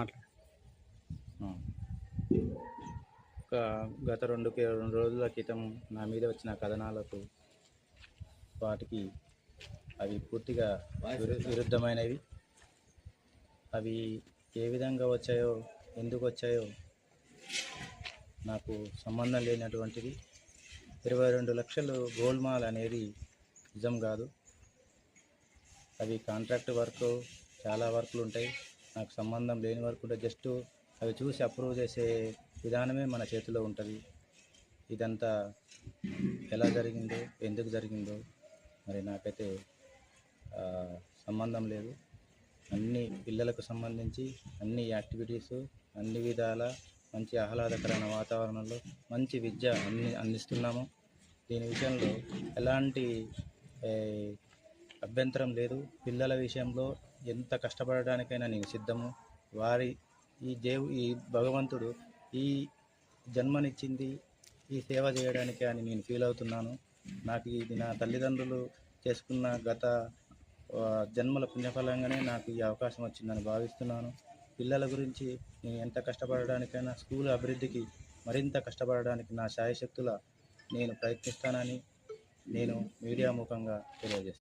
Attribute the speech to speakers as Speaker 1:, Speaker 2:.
Speaker 1: మాట్లాడు.
Speaker 2: ఒక గత రెండు రెండు రోజుల క్రితం నా మీద వచ్చిన కథనాలకు వాటికి అవి పూర్తిగా విరు- విరుద్ధమైనవి. అవి ఏ విధంగా వచ్చాయో ఎందుకు వచ్చాయో నాకు సంబంధం లేనటువంటిది. ఇరవై రెండు లక్షలు గోల్మాల్ అనేది నిజం కాదు. అవి కాంట్రాక్ట్ వర్క్ చాలా వర్క్లు ఉంటాయి నాకు సంబంధం లేని వరకు కూడా జస్ట్ అవి చూసి అప్రూవ్ చేసే విధానమే మన చేతిలో ఉంటుంది. ఇదంతా ఎలా జరిగిందో ఎందుకు జరిగిందో మరి నాకైతే సంబంధం లేదు. అన్ని పిల్లలకు సంబంధించి అన్ని యాక్టివిటీస్ అన్ని విధాల మంచి ఆహ్లాదకరమైన వాతావరణంలో మంచి విద్య అన్ని అందిస్తున్నాము. దీని విషయంలో ఎలాంటి అభ్యంతరం లేదు. పిల్లల విషయంలో ఎంత కష్టపడడానికైనా నేను సిద్ధము. వారి ఈ దేవు ఈ భగవంతుడు ఈ జన్మనిచ్చింది ఈ సేవ చేయడానికి అని నేను ఫీల్ అవుతున్నాను. నాకు ఇది నా తల్లిదండ్రులు చేసుకున్న గత జన్మల పుణ్యఫలంగానే నాకు ఈ అవకాశం వచ్చిందని భావిస్తున్నాను. పిల్లల గురించి నేను ఎంత కష్టపడడానికైనా స్కూల్ అభివృద్ధికి మరింత కష్టపడడానికి నా శాయశక్తుల నేను ప్రయత్నిస్తానని నేను మీడియా ముఖంగా తెలియజేస్తాను